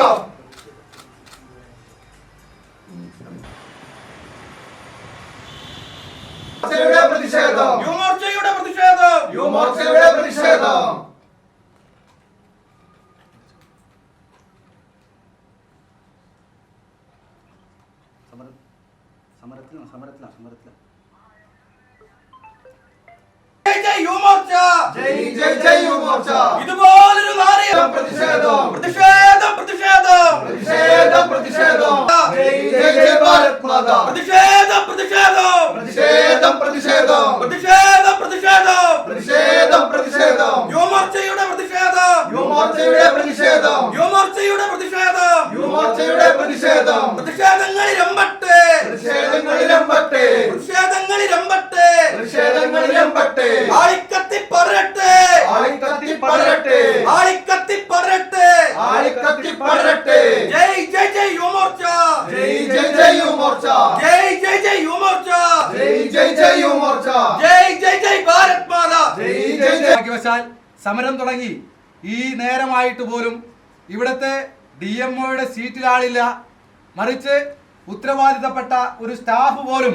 കേട്ടോ പ്രതിഷേധം. യുവമോർച്ചയുടെ പ്രതിഷേധം. യുവമോർച്ചയുടെ പ്രതിഷേധം. സമരത്തിലാണ് സമരത്തിലാണ് സമരത്തിലാണ് ജയ് ജയ് യുവമോർച്ച ജയ് ജയ് ജയ് യുവമോർച്ച ഇതുപോലൊരു നാറിയ ഭാരത് മാതാ പ്രതിഷേധം പ്രതിഷേധം. പ്രതിഷേധം പ്രതിഷേധം. പ്രതിഷേധം പ്രതിഷേധം. പ്രതിഷേധം പ്രതിഷേധം. യുവമോർച്ചയുടെ പ്രതിഷേധം. യുവമോർച്ചയുടെ പ്രതിഷേധം. യുവമോർച്ചയുടെ പ്രതിഷേധം. യുവമോർച്ചയുടെ പ്രതിഷേധം പ്രതിഷേധങ്ങളിലമ്പട്ടെ പ്രതിഷേധങ്ങളിരമ്പട്ടെ പ്രതിഷേധങ്ങളിലമ്പട്ടെ ആളിക്കത്തി പറയട്ടെ ആളിക്കത്തി പടരട്ടെ ആളിക്കത്തി പറയട്ടെ ആളിക്കത്തി പടരട്ടെ ജയ് ജയ് ജയ് യുവമോർച്ച ജയ് ജയ് ജയ് യുവമോർച്ച ജയ് ജയ് ജയ് യുവമോർച്ച ജയ് ജയ് ജയ് ജയ് ജയ് ജയ് ഭാരത് മാതാ. ജയ് ജയ് ജയ്. ഭാഗ്യവശാൽ സമരം തുടങ്ങി. ഈ നേരമായിട്ട് പോലും ഇവിടത്തെ ഡി എം ഒയുടെ സീറ്റിലാളില്ല. മറിച്ച് ഉത്തരവാദിത്തപ്പെട്ട ഒരു സ്റ്റാഫ് പോലും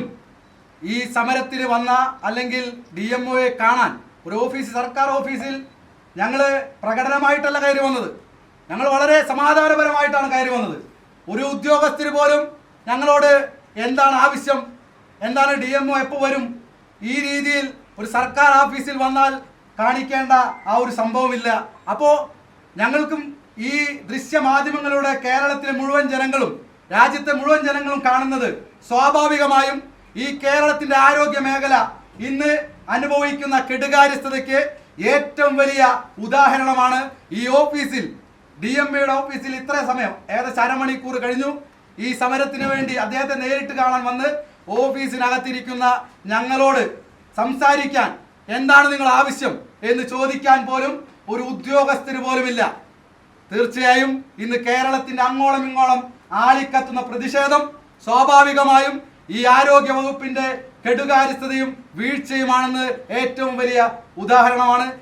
ഈ സമരത്തിന് വന്ന അല്ലെങ്കിൽ ഡി എം ഒയെ കാണാൻ ഒരു ഓഫീസ് സർക്കാർ ഓഫീസിൽ ഞങ്ങൾ പ്രകടനമായിട്ടല്ല കയറി വന്നത്. ഞങ്ങൾ വളരെ സമാധാനപരമായിട്ടാണ് കയറി വന്നത്. ഒരു ഉദ്യോഗസ്ഥര് പോലും ഞങ്ങളോട് എന്താണ് ആവശ്യം? എന്താണ് ഡി എം ഒ എപ്പോൾ വരും? ഈ രീതിയിൽ ഒരു സർക്കാർ ഓഫീസിൽ വന്നാൽ കാണിക്കേണ്ട ആ ഒരു സംഭവമില്ല. അപ്പോൾ ഞങ്ങൾക്കും ഈ ദൃശ്യമാധ്യമങ്ങളുടെ കേരളത്തിലെ മുഴുവൻ ജനങ്ങളും രാജ്യത്തെ മുഴുവൻ ജനങ്ങളും കാണുന്നത് സ്വാഭാവികമായും ഈ കേരളത്തിന്റെ ആരോഗ്യ മേഖല ഇന്ന് അനുഭവിക്കുന്ന കെടുകാര്യസ്ഥതയ്ക്ക് ഏറ്റവും വലിയ ഉദാഹരണമാണ് ഈ ഓഫീസിൽ. ഡി എം എയുടെ ഓഫീസിൽ ഇത്ര സമയം ഏകദേശം അരമണിക്കൂർ കഴിഞ്ഞു. ഈ സമരത്തിന് വേണ്ടി അദ്ദേഹത്തെ നേരിട്ട് കാണാൻ വന്ന് ഓഫീസിനകത്തിരിക്കുന്ന ഞങ്ങളോട് സംസാരിക്കാൻ എന്താണ് നിങ്ങൾ ആവശ്യം എന്ന് ചോദിക്കാൻ പോലും ഒരു ഉദ്യോഗസ്ഥന് പോലുമില്ല. തീർച്ചയായും ഇന്ന് കേരളത്തിന്റെ അങ്ങോളം ഇങ്ങോളം ആളിക്കത്തുന്ന പ്രതിഷേധം സ്വാഭാവികമായും ഈ ആരോഗ്യ വകുപ്പിന്റെ കെടുകാര്യസ്ഥതയും വീഴ്ചയുമാണെന്ന് ഏറ്റവും വലിയ ഉദാഹരണമാണ്.